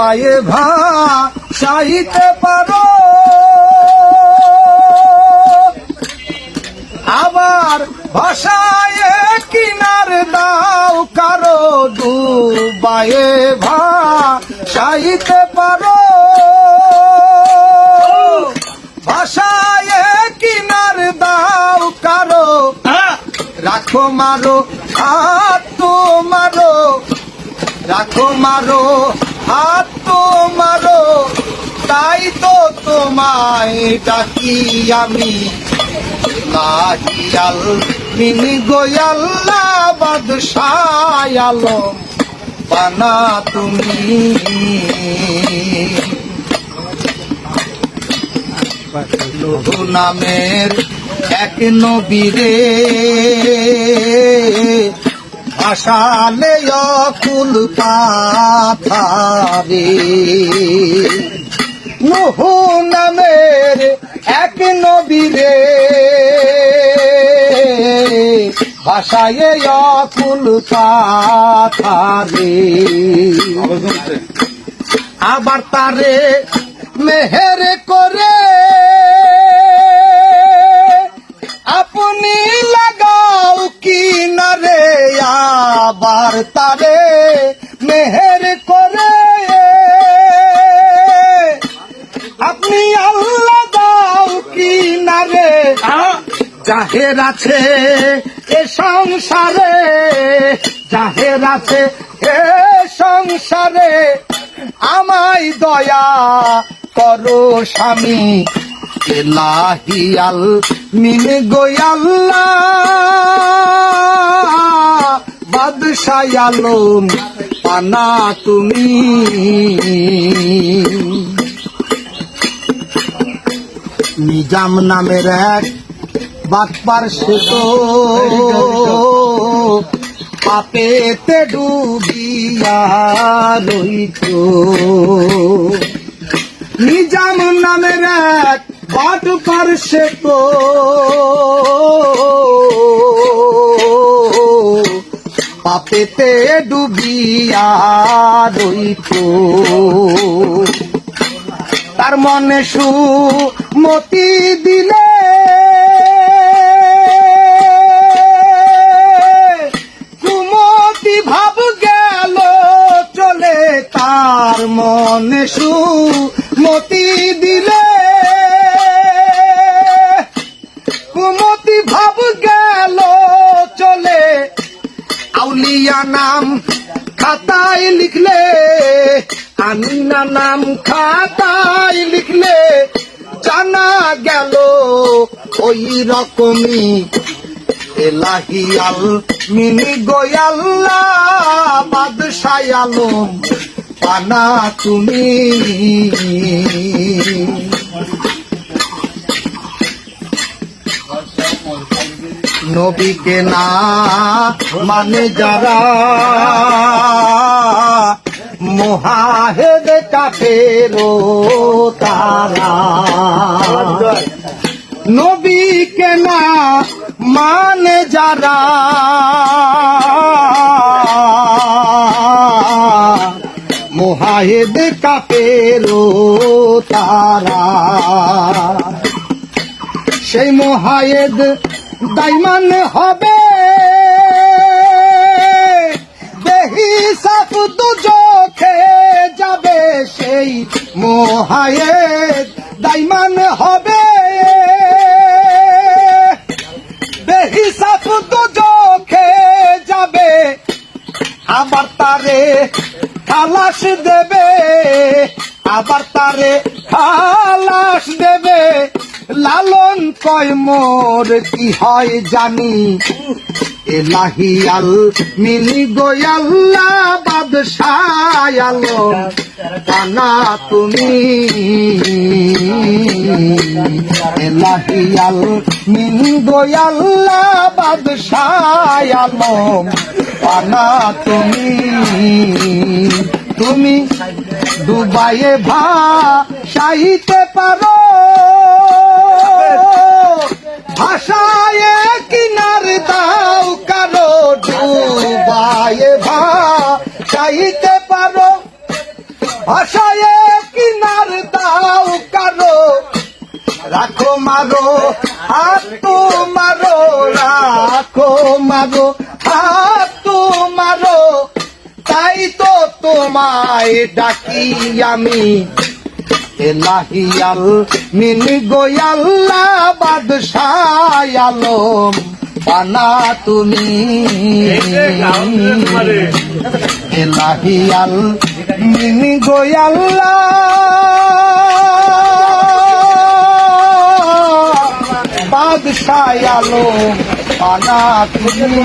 ডুবায়ে ভা সাহিতে পারো। আবার ভাষায় কিনার দাও কারও ডুবায়ে ভা সাহিতে পারো। ভাষায় কিনার দাও কারও। রাখো মারো, হাত মারো। রাখো মারো হাত তো মারো, তাই তো তোমায় ডাকি আমি। লাগিয়াল মিনি গোয়াল্লা বাদশায় আলম, বানা তুমি। নামের এক নবীরে আশালে অকুল পাথারে। নহু নামের এক নবীরে ভাষায় অকুল পাথারে। আবার তারে মেহের করে আবার তারে মেহের করে। আপনি আল্লাহ দাও কিনারে জাহের আছে এ সংসারে, জাহের আছে এ সংসারে। আমায় দয়া করো স্বামী এলাহিয়াল মিন গোয়াল্লা বাদশায়ালম, পানা তুমি। নিজাম নামের এক বাটপার সে তো পাপেতে ডুবিয়া রইত। নিজাম নামের এক বাটপার সে তো পাপেতে ডুবিয়া রইত। তার মনে সু মতি দিলে। কুমতি ভাব গেল চলে, তার মনে সুমতি দিলে। আউলিয়া নাম, খাতায় লিখলে আমিনা নাম খাতায় লিখলে, জানা গেল ওই রকমই এলাহিয়াল মিনি গোয়াল্লা বাদশাহ আলম, পানা তুমি। নবীকে না মানে যারা মহাহেদ কাফেরো তারা। নবীকে না মানে যারা মহাহেদ কাফেরো তারা। সেই মহায়েদ দাইমান হবে দেহি সাফ দুজখে যাবে সেই মহায়েদ দাইমান হবে। দেহি সাফ দুজখে যাবে, আবার তারে খালাস দেবে, আবার তারে খালাস দেবে। লালন কয়, মোর কি হয় জানি? এলাহিয়াল মিনি গোয়াল্লা বাদশাহ আলম কানা তুমি। এলাহিয়াল মিনি গোয়াল্লা বাদশাহ আলম কানা তুমি। তুমি দুবাইয়ে ভা সাহিতে পারো। ভাষায় ভাষায় কিনার দাও কারও। রাখো মারো হাত তো মারো রাখো মারো হাত মারো। তাই তো তোমায় ডাকি আমি। এলাহিয়াল মিনি গোয়াল্লা বাদশাহ আলম পানা তুমি। এলাহিয়াল মিনি গোয়াল্লা বাদশাহ আলম পানা তুমি